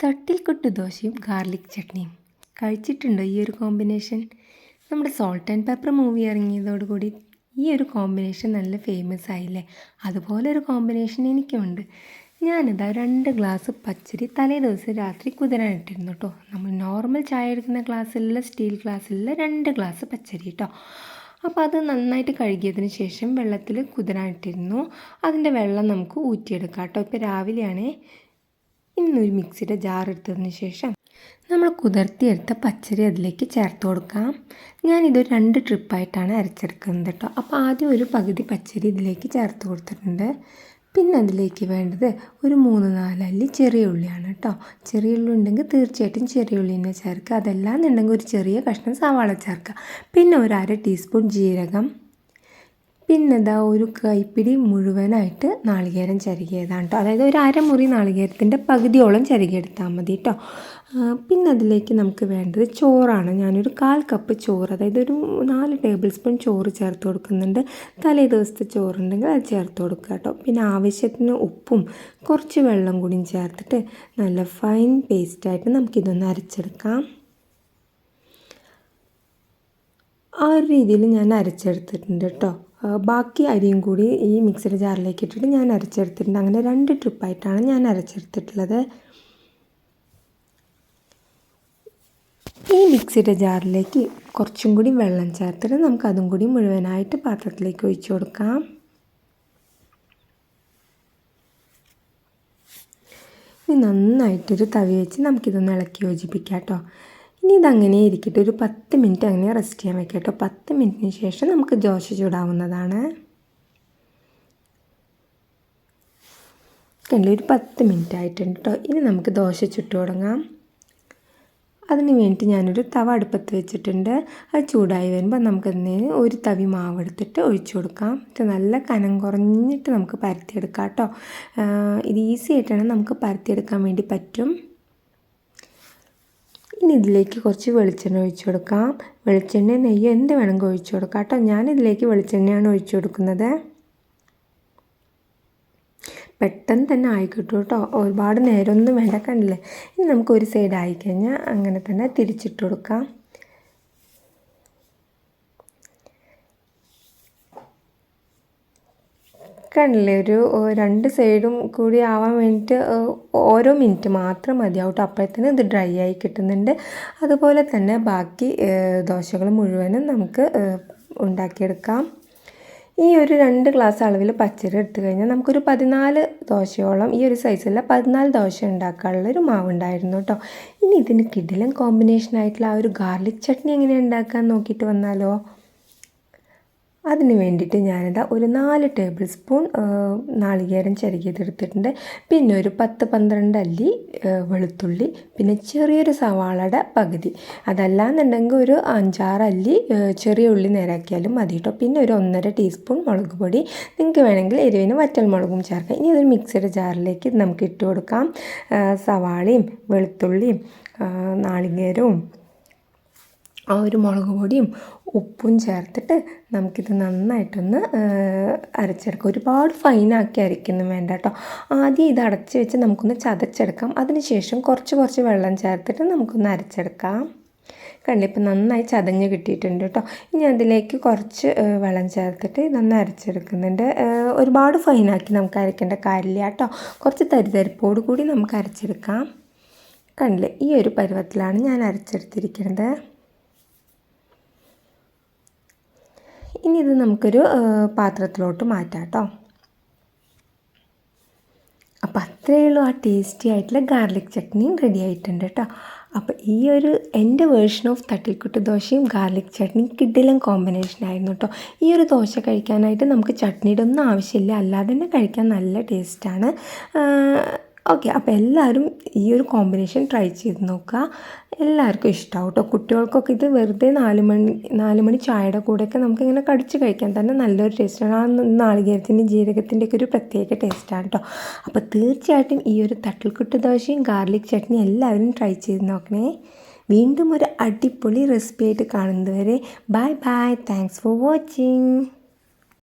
തട്ടിൽക്കൊട്ട് ദോശയും ഗാർലിക് ചട്നിയും. കഴിച്ചിട്ടുണ്ടോ ഈ ഒരു കോമ്പിനേഷൻ? നമ്മുടെ സോൾട്ട് ആൻഡ് പെപ്പർ മൂവി ഇറങ്ങിയതോടുകൂടി ഈ ഒരു കോമ്പിനേഷൻ നല്ല ഫേമസ് ആയില്ലേ? അതുപോലെ ഒരു കോമ്പിനേഷൻ എനിക്കുണ്ട്. ഞാനിതാ രണ്ട് ഗ്ലാസ് പച്ചരി തലേ ദിവസം രാത്രി കുതിരാനിട്ടിരുന്നു കേട്ടോ നമ്മൾ നോർമൽ ചായ എടുക്കുന്ന ഗ്ലാസ്സിലുള്ള സ്റ്റീൽ ഗ്ലാസ്സിലുള്ള രണ്ട് ഗ്ലാസ് പച്ചരി കേട്ടോ അപ്പോൾ അത് നന്നായിട്ട് കഴുകിയതിന് ശേഷം വെള്ളത്തിൽ കുതിരാനിട്ടിരുന്നു അതിന്റെ വെള്ളം നമുക്ക് ഊറ്റിയെടുക്കാം കേട്ടോ ഇപ്പോൾ രാവിലെയാണേ ഇന്നൊരു മിക്സിയുടെ ജാർ എടുത്തതിന് ശേഷം നമ്മൾ കുതിർത്തിയെടുത്ത പച്ചരി അതിലേക്ക് ചേർത്ത് കൊടുക്കാം. ഞാനിതൊരു രണ്ട് ട്രിപ്പായിട്ടാണ് അരച്ചെടുക്കുന്നത് കേട്ടോ. അപ്പോൾ ആദ്യം ഒരു പകുതി പച്ചരി ഇതിലേക്ക് ചേർത്ത് കൊടുത്തിട്ടുണ്ട്. പിന്നെ അതിലേക്ക് വേണ്ടത് ഒരു മൂന്ന് നാലല്ലി ചെറിയ ഉള്ളിയാണ് കേട്ടോ. ചെറിയ ഉള്ളി ഉണ്ടെങ്കിൽ തീർച്ചയായിട്ടും ചെറിയ ഉള്ളി തന്നെ ചേർക്കുക. അതെല്ലാം എന്നുണ്ടെങ്കിൽ ഒരു ചെറിയ കഷ്ണം സവാള ചേർക്കുക. പിന്നെ ഒരു അര ടീസ്പൂൺ ജീരകം. പിന്നെ ഒരു കൈപ്പിടി മുഴുവനായിട്ട് നാളികേരം ചരുകിയതാണ് കേട്ടോ അതായത് ഒരു അരമുറി നാളികേരത്തിന്റെ പകുതിയോളം ചരുകിയെടുത്താൽ മതി കേട്ടോ പിന്നെ അതിലേക്ക് നമുക്ക് വേണ്ടത് ചോറാണ്. ഞാനൊരു കാൽ കപ്പ് ചോറ് അതായത് ഒരു നാല് ടേബിൾ സ്പൂൺ ചോറ് ചേർത്ത് കൊടുക്കുന്നുണ്ട്. തലേ ദിവസത്തെ ചോറുണ്ടെങ്കിൽ അത് ചേർത്ത് കൊടുക്കുക കേട്ടോ പിന്നെ ആവശ്യത്തിന് ഉപ്പും കുറച്ച് വെള്ളം കൂടിയും ചേർത്തിട്ട് നല്ല ഫൈൻ പേസ്റ്റായിട്ട് നമുക്കിതൊന്ന് അരച്ചെടുക്കാം. ആ ഒരു രീതിയിൽ ഞാൻ അരച്ചെടുത്തിട്ടുണ്ട് കേട്ടോ ബാക്കി അരിയും കൂടി ഈ മിക്സിയുടെ ജാറിലേക്ക് ഇട്ടിട്ട് ഞാൻ അരച്ചെടുത്തിട്ടുണ്ട്. അങ്ങനെ രണ്ട് ട്രിപ്പായിട്ടാണ് ഞാൻ അരച്ചെടുത്തിട്ടുള്ളത്. ഈ മിക്സിയുടെ ജാറിലേക്ക് കുറച്ചും കൂടി വെള്ളം ചേർത്തിട്ട് നമുക്ക് അതും കൂടി മുഴുവനായിട്ട് പാത്രത്തിലേക്ക് ഒഴിച്ചു കൊടുക്കാം. ഇനി നന്നായിട്ടൊരു തവി വെച്ച് നമുക്കിതൊന്ന് ഇളക്കി യോജിപ്പിക്കാം കേട്ടോ ഇനി ഇതങ്ങനെ ഇരിക്കട്ടെ. ഒരു പത്ത് മിനിറ്റ് അങ്ങനെ റെസ്റ്റ് ചെയ്യാൻ വെക്കാം കേട്ടോ. പത്ത് മിനിറ്റിന് ശേഷം നമുക്ക് ദോശ ചൂടാവുന്നതാണ്. കണ്ടില്ല ഒരു പത്ത് മിനിറ്റ് ആയിട്ടുണ്ട് കേട്ടോ. ഇനി നമുക്ക് ദോശ ചുട്ടു തുടങ്ങാം. അതിന് വേണ്ടി ഞാനൊരു തവ അടുപ്പത്ത് വെച്ചിട്ടുണ്ട്. അത് ചൂടായി വരുമ്പോൾ നമുക്ക് നമുക്കതിന് ഒരു തവി മാവ് എടുത്തിട്ട് ഒഴിച്ചു കൊടുക്കാം. ഇത് നല്ല കനം കുറഞ്ഞിട്ട് നമുക്ക് പരത്തിയെടുക്കാം കേട്ടോ. ഇത് ഈസി ആയിട്ടാണ് നമുക്ക് പരത്തിയെടുക്കാൻ വേണ്ടി പറ്റും. ഇനി ഇതിലേക്ക് കുറച്ച് വെളിച്ചെണ്ണ ഒഴിച്ചു കൊടുക്കാം. വെളിച്ചെണ്ണ നെയ്യ് എന്ത് വേണമെങ്കിൽ ഒഴിച്ചു കൊടുക്കാം കേട്ടോ. ഞാനിതിലേക്ക് വെളിച്ചെണ്ണയാണ് ഒഴിച്ചു കൊടുക്കുന്നത്. പെട്ടെന്ന് തന്നെ ആയിക്കിട്ടും കേട്ടോ ഒരുപാട് നേരമൊന്നും വേണ്ട കണ്ടില്ലേ? ഇനി നമുക്ക് ഒരു സൈഡ് ആയിക്കഴിഞ്ഞാൽ അങ്ങനെ തന്നെ തിരിച്ചിട്ട് കൊടുക്കാം. കണ്ടില്ലേ? ഒരു രണ്ട് സൈഡും കൂടി ആവാൻ വേണ്ടിയിട്ട് ഓരോ മിനിറ്റ് മാത്രം മതിയാവും കേട്ടോ അപ്പോഴത്തേന് ഇത് ഡ്രൈ ആയി കിട്ടുന്നുണ്ട്. അതുപോലെ തന്നെ ബാക്കി ദോശകൾ മുഴുവനും നമുക്ക് ഉണ്ടാക്കിയെടുക്കാം. ഈ ഒരു രണ്ട് ഗ്ലാസ് അളവിൽ പച്ചരി എടുത്തു കഴിഞ്ഞാൽ നമുക്കൊരു പതിനാല് ദോശയോളം ഈ ഒരു സൈസിലുള്ള പതിനാല് ദോശ ഉണ്ടാക്കാനുള്ള ഒരു മാവ് ഉണ്ടായിരുന്നു കേട്ടോ. ഇനി ഇതിന് കിടിലും കോമ്പിനേഷൻ ആയിട്ടുള്ള ആ ഒരു ഗാർലിക് ചട്നി എങ്ങനെ ഉണ്ടാക്കാൻ നോക്കിയിട്ട് വന്നാലോ? അതിന് വേണ്ടിയിട്ട് ഞാനിതാ ഒരു നാല് ടേബിൾ സ്പൂൺ നാളികേരം ചിരകിയതെടുത്തിട്ടുണ്ട് പിന്നെ ഒരു പത്ത് പന്ത്രണ്ട് അല്ലി വെളുത്തുള്ളി പിന്നെ ചെറിയൊരു സവാളയുടെ പകുതി. അതല്ലാന്നുണ്ടെങ്കിൽ ഒരു അഞ്ചാറ് അല്ലി ചെറിയ ഉള്ളി നേരാക്കിയാലും മതി കേട്ടോ പിന്നെ ഒരു ഒന്നര ടീസ്പൂൺ മുളക് പൊടി. നിങ്ങൾക്ക് വേണമെങ്കിൽ എരിവിന് വറ്റൽ മുളകും ചേർക്കാം. ഇനി അതൊരു മിക്സിയുടെ ജാറിലേക്ക് നമുക്ക് ഇട്ട് കൊടുക്കാം. സവാളയും വെളുത്തുള്ളിയും നാളികേരവും ആ ഒരു മുളക് പൊടിയും ഉപ്പും ചേർത്തിട്ട് നമുക്കിത് നന്നായിട്ടൊന്ന് അരച്ചെടുക്കാം. ഒരുപാട് ഫൈനാക്കി അരയ്ക്കുന്നു വേണ്ട കേട്ടോ ആദ്യം ഇത് അടച്ച് വെച്ച് നമുക്കൊന്ന് ചതച്ചെടുക്കാം. അതിനുശേഷം കുറച്ച് കുറച്ച് വെള്ളം ചേർത്തിട്ട് നമുക്കൊന്ന് അരച്ചെടുക്കാം. കണ്ടിപ്പോൾ നന്നായി ചതഞ്ഞ് കിട്ടിയിട്ടുണ്ട് കേട്ടോ ഇനി അതിലേക്ക് കുറച്ച് വെള്ളം ചേർത്തിട്ട് ഇതൊന്ന് അരച്ചെടുക്കുന്നുണ്ട്. ഒരുപാട് ഫൈനാക്കി നമുക്ക് അരയ്ക്കേണ്ട കാര്യമില്ല കേട്ടോ കുറച്ച് തരിതരിപ്പോട് കൂടി നമുക്ക് അരച്ചെടുക്കാം. കണ്ടില്ലേ? ഈ ഒരു പരുവത്തിലാണ് ഞാൻ അരച്ചെടുത്തിരിക്കുന്നത് ഇനി ഇത് നമുക്കൊരു പാത്രത്തിലോട്ട് മാറ്റാം കേട്ടോ അപ്പോൾ അത്രയേ ഉള്ളൂ ആ ടേസ്റ്റി ആയിട്ടുള്ള ഗാർലിക് ചട്നിയും റെഡി ആയിട്ടുണ്ട് കേട്ടോ അപ്പോൾ ഈ ഒരു എന്റെ വേർഷൻ ഓഫ് തട്ടിക്കുട്ട് ദോശയും ഗാർലിക് ചട്നിയും കിഡിലും കോമ്പിനേഷൻ ആയിരുന്നു കേട്ടോ ഈ ഒരു ദോശ കഴിക്കാനായിട്ട് നമുക്ക് ചട്നിയുടെ ഒന്നും ആവശ്യമില്ല. അല്ലാതെ തന്നെ കഴിക്കാൻ നല്ല ടേസ്റ്റാണ് ഓക്കെ അപ്പോൾ എല്ലാവരും ഈ ഒരു കോമ്പിനേഷൻ ട്രൈ ചെയ്ത് നോക്കുക. എല്ലാവർക്കും ഇഷ്ടമാവും കേട്ടോ കുട്ടികൾക്കൊക്കെ ഇത് വെറുതെ നാല് മണി നാല് മണി ചായയുടെ കൂടെയൊക്കെ നമുക്ക് ഇങ്ങനെ കടിച്ച് കഴിക്കാൻ തന്നെ നല്ലൊരു ടേസ്റ്റാണ് ആ നാളികേരത്തിന്റെ ജീരകത്തിന്റെ ഒക്കെ ഒരു പ്രത്യേക ടേസ്റ്റാണ് കേട്ടോ അപ്പോൾ തീർച്ചയായിട്ടും ഈ ഒരു തട്ടിൽക്കുട്ട് ദോശയും ഗാർലിക് ചട്നി എല്ലാവരും ട്രൈ ചെയ്ത് നോക്കണേ. വീണ്ടും ഒരു അടിപൊളി റെസിപ്പി ആയിട്ട് കാണുന്നതുവരെ bye bye thanks for watching